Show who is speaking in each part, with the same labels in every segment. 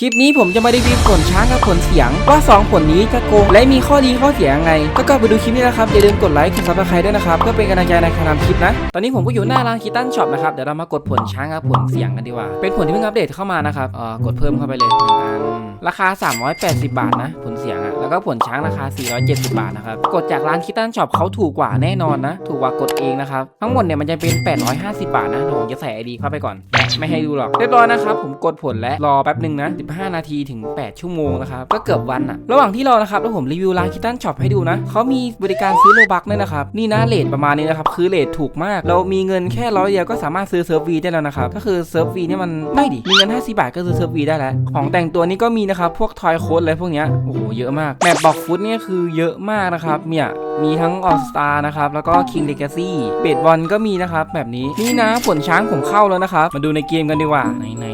Speaker 1: คลิปนี้ผมจะมารีวิวผลช้างกับผลเสียง ว่า 2 ผลนี้จะโกงและมีข้อดีข้อเสียยังไง ก็กลับไปดูคลิปนี้นะครับ อย่าลืมกดไลค์กดซับสไครต์ด้วยนะครับ เพื่อเป็นกำลังใจในการทำคลิปนะ ตอนนี้ผมก็อยู่หน้าร้านคิตันช็อปนะครับ เดี๋ยวเรามากดผลช้างกับผลเสียงกันดีกว่า เป็นผลที่เพิ่งอัปเดตเข้ามานะครับเอ่อกดเพิ่มเข้าไปเลยหนึ่งอันราคา 380 บาทนะ ผลเสียงอะแล้วก็ผลช้างราคา 470 บาทนะครับกดจากร้านคิตันช็อปเขาถูกกว่าแน่นอนนะ ถูกกว่ากดเองนะครับทั้งหมดเนี่ยมันจะเป็น 850 บาทนะเดี๋ยวผมจะใส่ไอดีเข้าไปก่อน ไม่ให้ดูหรอกเรียบร้อยนะครับผมกดผลและรอแป๊บนึงนะ15 นาทีถึง 8 ชั่วโมงนะครับ ก็เกือบวันอะระหว่างที่รอนะครับแล้วผมรีวิวร้านคิตันช็อปให้ดูนะเขามีบริการซื้อโลบักด้วยนะครับ นี่นะเลทประมาณนี้นะครับ คือเลทถูกมาก เรามีเงินแค่ร้อยเดียวก็สามารถซื้อเซิร์ฟวีได้แล้วนะครับ ก็คือเซิร์ฟวีเนี่ยมันไม่ดิ มีเงิน 50 บาทก็ซื้อเซิร์ฟวีได้แล้ว ของแต่งตัวนี้ก็มีนะครับ พวกทอยโค้ดอะไรพวกเนี้ย โอ้โห เยอะมาก แมปบอกฟุตเนี่ยคือเยอะมากนะครับ เนี่ยมีทั้งออสตานะครับ แล้วก็คิงเลกาซี่เบดบอลก็มีนะครับแบบนี้ นี่นะผลช้างผมเข้าแล้วนะครับ มาดูในเกมกันดีกว่า ไหน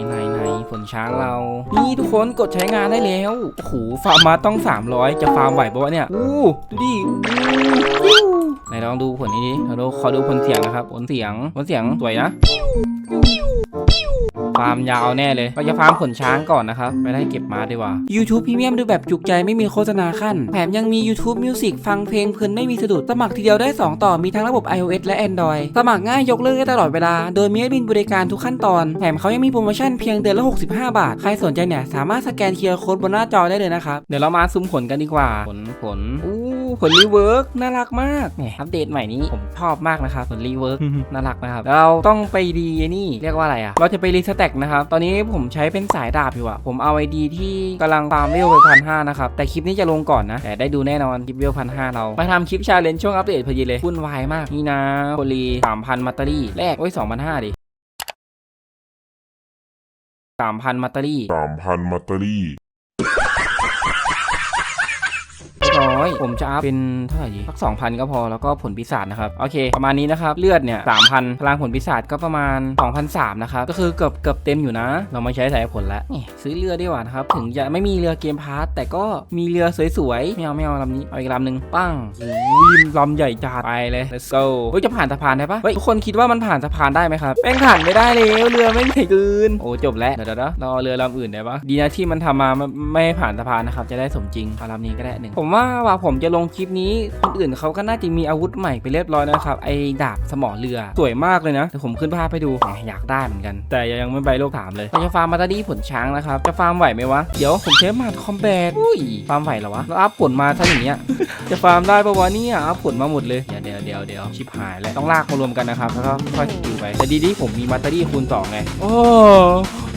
Speaker 1: ขนช้างเรา นี่ทุกคนกดใช้งานได้แล้วโอ้โหฟาร์มมาต้อง 300 จะฟาร์มไหวปะวะเนี่ยอู้ดูดิไหนลองดูผลนี้ดิเราดูขอดูผลเสียงนะครับ ผลเสียงผลเสียงสวยนะ ฟาร์มยาวแน่เลยเราจะฟาร์มขนช้างก่อนนะครับไม่ได้เก็บมาดีกว่า YouTube Premium ดูแบบจุใจไม่มีโฆษณาขั้นแถมยังมี YouTube Music ฟังเพลงเพลินไม่มีสะดุด สมัครทีเดียวได้ 2 ต่อมีทั้งระบบ iOS และ Android สมัครง่ายยกเลิกได้ตลอดเวลา โดยมีแอดมินบริการทุกขั้นตอน แถมเขายังมีโปรโมชั่นเพียงเดือนละ 65 บาท ใครสนใจเนี่ยสามารถสแกนเคอร์โค้ดบนหน้าจอได้เลยนะครับเดี๋ยวเรามาซูมผลกันดีกว่าผลผลอู้ ผลรีเวิร์กน่ารักมากแหมอัปเดตใหม่นี้ผมชอบมากนะครับผลรีเวิร์กน่ารักนะครับเราต้องไปดีนี่เรียกว่าอะไรอะเราจะไปรีสแต็กนะครับ ตอนนี้ผมใช้เป็นสายดาบอยู่อะผมเอาไอดีที่กำลังฟาร์มเวลไปพันห้านะครับ แต่คลิปนี้จะลงก่อนนะ แต่ได้ดูแน่นอนคลิปเวลพันห้าเรา ไปทำคลิปชาเลนจ์ช่วงอัปเดตพอดีเลยวุ่นวายมากนี่นะโคลีสามพันมัตเตอรี่แรกโอ้ยสองพันห้าดิสามพันมัตเตอรี่
Speaker 2: สามพันมัตเตอรี่
Speaker 1: ร้อย ผมจะอัพเป็นเท่าไหร่ดีสักสองพันก็พอแล้วก็ผลปีศาจนะครับ โอเค ประมาณนี้นะครับเลือดเนี่ยสามพันพลังผลปีศาจก็ประมาณ2 0 0นะครับก็คือเกือบเกือบเต็มอยู่นะ เรามาใช้สายผลแล้วนี่ซื้อเรือดีกว่านะครับถึงจะไม่มีเรือเกมพาร์ตแต่ก็มีเรือสวยๆไม่เอาไม่เอาลำนี้เอาอีกลำหนึ่งปั้งโอ้ยริมลำใหญ่จัดไปเลย let's go เฮ้ยจะผ่านสะพานได้ปะเฮ้ยทุกคนคิดว่ามันผ่านสะพานได้ไหมครับแม่งผ่านไม่ได้แล้วเรือไม่งใหญ่เกินโอ้จบแล้วเดี๋ยวเดี๋ยวเราเอาเรือลำอื่นได้ปะดีนะที่มันทำมาไม่ไม่ให้ผ่านสะพานนะครับจะได้สมจริงเอาลำนี้ก็ได้หนึ่งผมว่าว่าผมจะลงคลิปนี้คนอื่นเขาก็น่าจะมีอาวุธใหม่ไปเรียบร้อยนะครับไอ้ดาบสมอเรือสวยมากเลยนะเดี๋ยวผมขึ้นภาพให้ดูแหมอยากได้เหมือนกัน แต่ยังไม่ไปโลกถามเลยเราจะฟาร์มมาตาดี้ผลช้างนะครับจะฟาร์มไหวไหมวะเดี๋ยวผมใช้มาดคอมแบทอุ้ยฟาร์มไหวเหรอวะแล้วอัพผลมาถ้าอย่างเงี้ยจะฟาร์มได้ปะวะเนี่ยอัพผลมาหมดเลยเดี๋ยวเดี๋ยวเดี๋ยวเดี๋ยวชิบหายแล้วต้องลากมารวมกันนะครับแล้วก็ค่อยสกิลไปแต่ดีที่ผมมีมาตาดี้คูณสองไงโอ้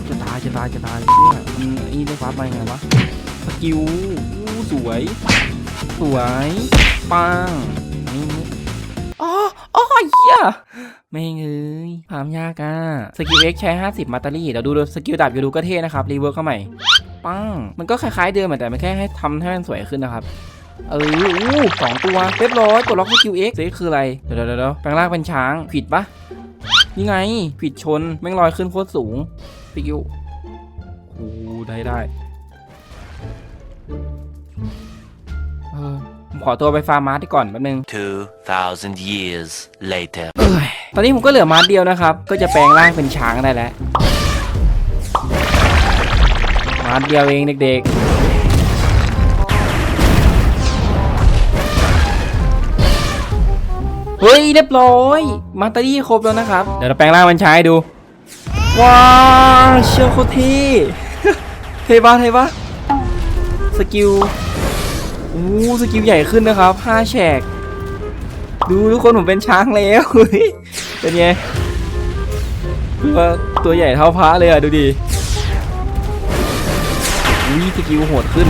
Speaker 1: จะตายจะตายจะตายเนี่ยมันไอ้นี่ได้ฟาร์มมายังไงวะสกิลอู้สวย สวยปังนี่นี่อ๋ออ๋อเหี้ยไม่งเอ้ยพามยากอะสกิล X ใช้ 50มัตเตอรี่เดี๋ยวดูดูสกิลดาบยูดูก็เท่นะครับ รีเวิร์กเข้าใหม่ปังมันก็คล้ายๆเดิมอะแต่มันแค่ให้ทำให้มันสวยขึ้นนะครับเอออู้สองตัวเรียบร้อยกดล็อกสกิล X เซคืออะไรเดี๋ยวเดี๋ยวเดี๋ยวแปลงร่างเป็นช้างผิดปะนี่ไงผิดชนแม่งลอยขึ้นโคตรสูงสกิลโอ้ได้ได้ เออผมขอตัวไปฟาร์มมาร์ทก่อนแป๊บนึง
Speaker 3: 2,000 years later.
Speaker 1: เอ้ยตอนนี้ผมก็เหลือมาร์ทเดียวนะครับ ก็จะแปลงร่างเป็นช้างได้แล้ว มาร์ทเดียวเองเด็กๆ เฮ้ยเรียบร้อย มาร์ตอรี่ครบแล้วนะครับ เดี๋ยวเราแปลงร่างเป็นช้างให้ดู ว้าวเชียวโคตรเท่ เท่ปะเท่ปะสกิล อู้สกิลใหญ่ขึ้นนะครับ5แฉก ดูทุกคนผมเป็นช้างแล้วเฮ้ยเป็นไงตัวตัวใหญ่เท่าพระเลยอะ ดูดิอุ้ยสกิลโหดขึ้น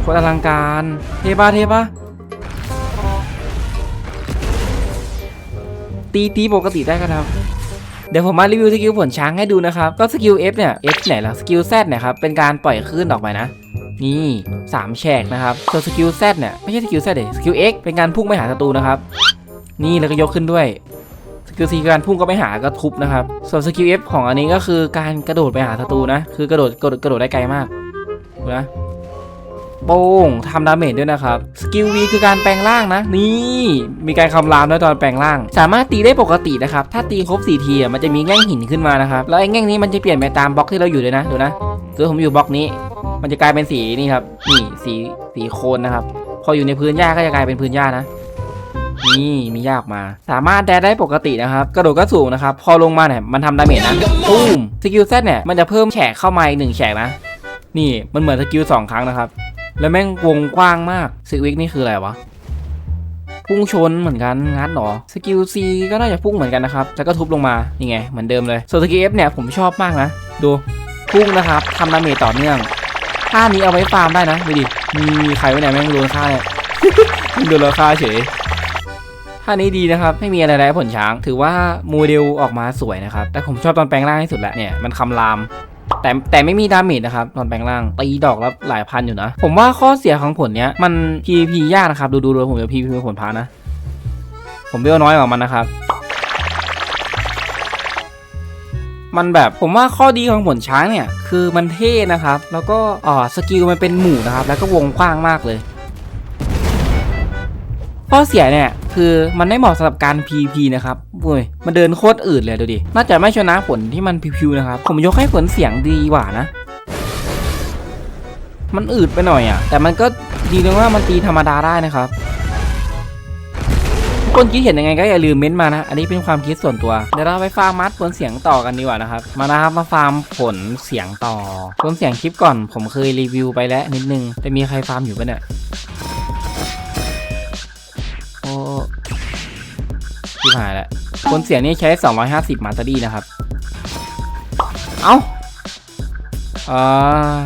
Speaker 1: โคตรอลังการ เทปะเทปะตีตีปกติได้กันครับเดี๋ยวผมมารีวิวสกิลผลช้างให้ดูนะครับ ก็สกิล F เนี่ย F ไหนล่ะ สกิล Z เนี่ยครับ เป็นการปล่อยคลื่นออกไปนะ นี่3แฉกนะครับส่วนสกิล Z เนี่ยไม่ใช่สกิล Z เดยสกิล X เป็นการพุ่งไปหาศัตรูนะครับ นี่แล้วก็ยกขึ้นด้วยสกิล C คือการพุ่งก็ไปหาก็ทุบนะครับ ส่วนสกิล F ของอันนี้ก็คือการกระโดดไปหาศัตรูนะ คือกระโดดกระโดดกระโดดได้ไกลมากดูนะโป้งทำดาเมจด้วยนะครับ สกิล V คือการแปลงร่างนะ นี่ มีการคำรามด้วยตอนแปลงร่าง สามารถตีได้ปกตินะครับ ถ้าตีครบ4ทีมันจะมีแง่งหินขึ้นมานะครับ แล้วไอ้แง่งนี้มันจะเปลี่ยนไปตามบล็อกที่เราอยู่เลยนะ ดูนะคือผมอยู่บล็อกนี้ มันจะกลายเป็นสีนี่ครับ นี่สีสีโคนนะครับ พออยู่ในพื้นหญ้าก็จะกลายเป็นพื้นหญ้านะ นี่มีหญ้าออกมา สามารถแดดได้ปกตินะครับ กระโดดก็สูงนะครับ พอลงมาเนี่ยมันทำดาเมจนะตุ้มสกิลเซตเนี่ยมันจะเพิ่มแฉกเข้ามาอีกหนึ่งแฉกนะ นี่มันเหมือนสกิลสองครั้งนะครับ แล้วแม่งวงกว้างมากซิวิกนี่คืออะไรวะพุ่งชนเหมือนกันงัดหรอสกิล C ก็น่าจะพุ่งเหมือนกันนะครับแล้วก็ทุบลงมานี่ไงเหมือนเดิมเลยส่วนสกิล F เนี่ยผมชอบมากนะ ดูพุ่งนะครับทำดาเมจต่อเนื่อง ท่านี้เอาไว้ฟาร์มได้นะดูดิมีใครไว้ไหนแม่งโดนฆ่าเนี่ยโดนเราฆ่าเฉยท่านี้ดีนะครับ ไม่มีอะไรไร้ผลช้าง ถือว่าโมเดลออกมาสวยนะครับ แต่ผมชอบตอนแปลงร่างที่สุดแหละเนี่ยมันคำรามแต่แต่ไม่มีดาเมจนะครับตอนแปลงร่างตีดอกแล้วหลายพันอยู่นะ ผมว่าข้อเสียของผลเนี้ยมัน PVP ยากนะครับ ดูดูดูผมจะ PVP ผลพานะ ผมเบลน้อยกว่ามันนะครับ มันแบบผมว่าข้อดีของผลช้างเนี่ย คือมันเท่นะครับ แล้วก็อ่าสกิลมันเป็นหมู่นะครับ แล้วก็วงกว้างมากเลย ข้อเสียเนี่ยคือมันไม่เหมาะสำหรับการ PVP นะครับโอ้ยมันเดินโคตรอืดเลยดูดิ น่าจะไม่ชนะผลที่มันพิวๆนะครับ ผมยกให้ผลเสียงดีกว่านะ มันอืดไปหน่อยอะ แต่มันก็ดีตรงว่ามันตีธรรมดาได้นะครับ คนคิดเห็นยังไงก็อย่าลืมเม้นต์มานะ อันนี้เป็นความคิดส่วนตัว เดี๋ยวเราไปฟาร์มมัดผลเสียงต่อกันดีกว่านะครับ มานะครับมาฟาร์มผลเสียงต่อ ผลเสียงคลิปก่อน ผมเคยรีวิวไปแล้วนิดนึง แต่มีใครฟาร์มอยู่ปะเนี่ยโอ้ที่หายแล้วคนเสียงนี่ใช้ 250 มาตอรี่นะครับ เอ้าอ่า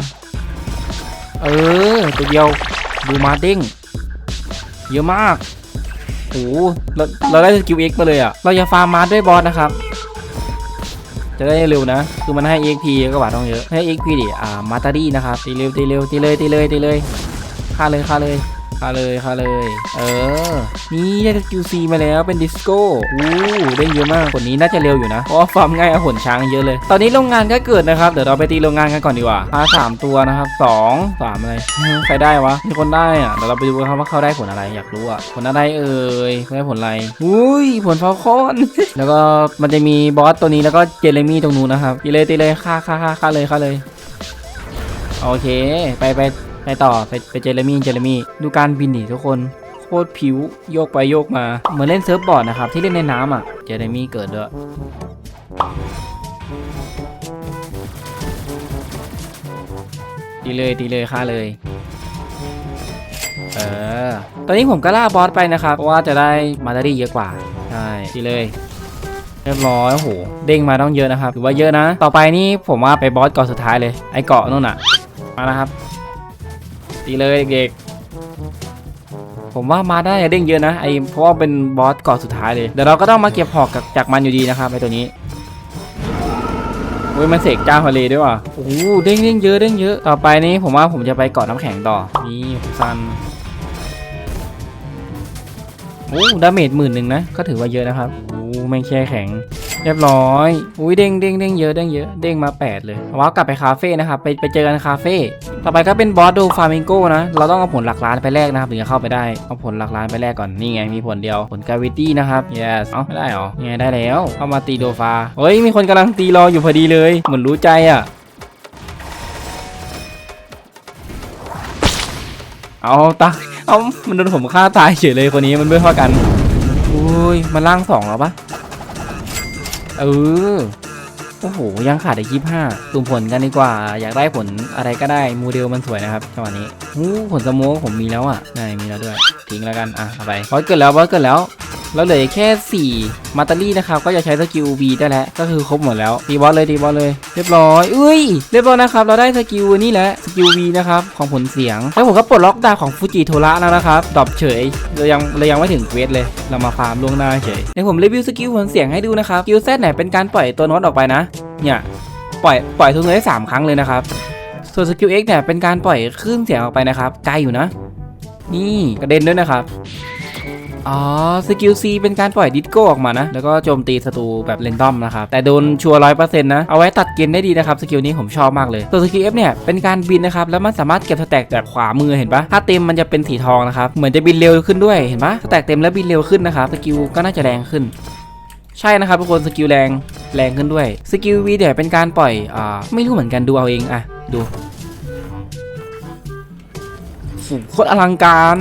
Speaker 1: เออ ตัวเดียวดูมาเด้งเยอะมาก โอ้โหเราเราได้สกิลเอ็กมาเลยอะ เราจะฟาร์มมาด้วยบอสนะครับ จะได้เร็วนะ คือมันให้ EXP ก็บาดต้องเยอะ ให้ EXP ดิ อ่า มาตารีนะครับ ตีเร็วตีเร็วตีเลยตีเลยตีเลย ฆ่าเลยฆ่าเลยาเลยฆ่าเลย เออ นี่ได้สกิลซีมาแล้วเป็นดิสโก้อู้ได้เยอะมากคนนี้น่าจะเร็วอยู่นะเพราะฟาร์มง่ายเอาผลช้างเยอะเลย ตอนนี้โรงงานก็เกิดนะครับ เดี๋ยวเราไปตีโรงงานกันก่อนดีกว่าพาสามตัวนะครับสองสามอะไรใครได้วะมีคนได้อะเดี๋ยวเราไปดูครับว่าเขาได้ผลอะไรอยากรู้อะผลอะไรเอ่ยเขาได้ผลอะไรอุ้ยผลฟอลคอนแล้วก็มันจะมีบอสตัวนี้แล้วก็เจเรมี่ตรงนู้นนะครับตีเลยตีเลยฆ่าฆ่าฆ่าฆ่าเลยฆ่าเลยโอเค ไปไป ไปต่อไปไปเจเรมี่เจเรมี่ดูการบินดิทุกคนโคตรผิวโยกไปโยกมาเหมือนเล่นเซิร์ฟบอร์ดนะครับที่เล่นในน้ำอะเจเรมี่เกิดด้วยตีเลยตีเลยฆ่าเลยเออตอนนี้ผมก็ล่าบอสไปนะครับ เพราะว่าจะได้มาตารี่เยอะกว่าใช่ตีเลยเรียบร้อยโอ้โหเด้งมาต้องเยอะนะครับถือว่าเยอะนะ ต่อไปนี่ผมว่าไปบอสเกาะสุดท้ายเลยไอเกาะนู่นน่ะมานะครับ ตีเลยเด็กๆผมว่ามาได้เด้งเยอะนะไอเพราะว่าเป็นบอสเกาะสุดท้ายเลยเดี๋ยวเราก็ต้องมาเก็บหอกกับจากมันอยู่ดีนะครับไอตัวนี้เว้ยมันเสกจ้าทะเลด้วยว่ะโอ้โหเด้งเด้งเยอะเด้งเยอะต่อไปนี้ผมว่าผมจะไปเกาะน้ำแข็งต่อนี่ซันโอ้ดาเมจหมื่นหนึ่งนะก็ถือว่าเยอะนะครับโอ้แม่งแช่แข็ง เรียบร้อย อุ้ยเด้งเด้งเด้งเยอะเด้งเยอะ เด้งมา 8 เลยว้าวกลับไปคาเฟ่นะครับ ไปไปเจอกันคาเฟ่ ต่อไปก็เป็นบอสดูฟามิงโก้นะ เราต้องเอาผลหลักล้านไปแลกนะครับถึงจะเข้าไปได้ เอาผลหลักล้านไปแลกก่อน นี่ไงมีผลเดียว ผลกาวิตี้นะครับ yes เอ้าไม่ได้หรอไงได้แล้ว เข้ามาตีโดฟา เฮ้ยมีคนกำลังตีรออยู่พอดีเลย เหมือนรู้ใจอะ เอาตาเอามันโดนผมฆ่าตายเฉยเลยคนนี้มันไม่เท่ากัน อุ้ยมันล่างสองแล้วปะ เออ โอ้โห ยังขาดอีกยี่ห้าตุ่มผลกันดีกว่า อยากได้ผลอะไรก็ได้โมเดลมันสวยนะครับจังหวะนี้หูผลสโมกผมมีแล้วอะได้มีแล้วด้วย ทิ้งแล้วกัน อะเอาไปบอสเกิดแล้วบอสเกิดแล้ว แล้วเหลือแค่ 4 มาตารี่นะครับ ก็จะใช้สกิล V ได้แล้ว ก็คือครบหมดแล้วตีบอสเลยตีบอสเลย เรียบร้อยอุ้ย เรียบร้อยนะครับ เราได้สกิลนี่แหละ สกิล V นะครับ ของผลเสียง แล้วผมก็ปลดล็อกดาบของฟูจิโทระแล้วนะครับ ดรอปเฉย เรายังเรายังไม่ถึงเควสเลย เรามาฟาร์มล่วงหน้าเฉย เดี๋ยวผมรีวิวสกิลผลเสียงให้ดูนะครับ สกิลแซดไหนเป็นการปล่อยตัวโน้ตออกไปนะ เนี่ย ปล่อย ปล่อยทุกเนื้อได้สามครั้งเลยนะครับ ส่วนสกิล X เนี่ยเป็นการปล่อยคลื่นเสียงออกไปนะครับ ไกลอยู่นะ นี่กระเด็นด้วยนะครับ อ๋อ สกิล C เป็นการปล่อยดิสโก้ออกมานะ แล้วก็โจมตีศัตรูแบบเรนดอมนะครับ แต่โดนชัวร้อยเปอร์เซ็นต์นะ เอาไว้ตัดเกณฑ์ได้ดีนะครับ สกิลนี้ผมชอบมากเลยตัวสกิล F เนี่ย เป็นการบินนะครับ แล้วมันสามารถเก็บสแต็กแบบขวามือเห็นปะถ้าเต็มมันจะเป็นสีทองนะครับ เหมือนจะบินเร็วขึ้นด้วย เห็นปะสแต็กเต็มแล้วบินเร็วขึ้นนะครับ สกิลก็น่าจะแรงขึ้น ใช่นะครับทุกคน สกิลแรง แรงขึ้นด้วย สกิล V เนี่ยเป็นการปล่อย อ่า ไม่รู้เหมือนกันดูเอาเองอะดูโคตรอลังการ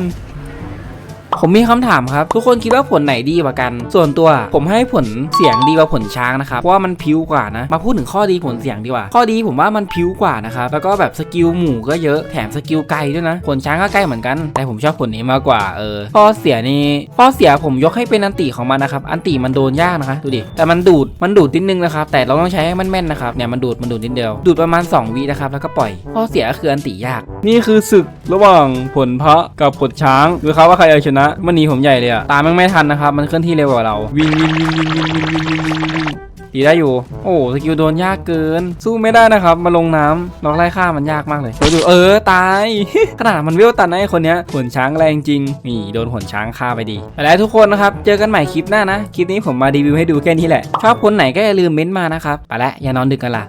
Speaker 1: ผมมีคำถามครับ ทุกคนคิดว่าผลไหนดีกว่ากัน ส่วนตัวผมให้ผลเสียงดีกว่าผลช้างนะครับ เพราะว่ามันพิ้วกว่านะ มาพูดถึงข้อดีผลเสียงดีกว่า ข้อดีผมว่ามันพิ้วกว่านะครับ แล้วก็แบบสกิลหมู่ก็เยอะ แถมสกิลไกลด้วยนะ ผลช้างก็ใกล้เหมือนกัน แต่ผมชอบผลนี้มากกว่า เออ ข้อเสียนี่ ข้อเสียผมยกให้เป็นอันติของมันนะครับ อันติมันโดนยากนะคะ ดูดิ แต่มันดูด มันดูดนิดนึงนะครับ แต่เราต้องใช้ให้มันแม่นนะครับ เนี่ยมันดูด มันดูดนิดเดียว ดูดประมาณ 2วินะครับ แล้วก็ปล่อย ข้อเสียก็คืออันติยาก นี่คือศึกระหว่างผลพระกับผลช้างดูครับว่าใครจะชนะมันหนีผมใหญ่เลยอะตามมันไม่ทันนะครับ มันเคลื่อนที่เร็วกว่าเรา วิ่งวิ่งวิ่งวิ่งวิ่งวิ่งวิ่งวิ่งวิ่งวิ่งดีได้อยู่ โอ้สกิลโดนยากเกิน สู้ไม่ได้นะครับ มาลงน้ำล็อกไล่ฆ่ามันยากมากเลยดูดูเออ ตาย ขนาดมันเวลตันนะไอคนเนี้ยผลช้างแรงจริง นี่โดนผลช้างฆ่าไปดีไปแล้วทุกคนนะครับ เจอกันใหม่คลิปหน้านะ คลิปนี้ผมมารีวิวให้ดูแค่นี้แหละ ชอบคนไหนก็อย่าลืมเม้นมานะครับ ไปแล้วอย่านอนดึกกันล่ะ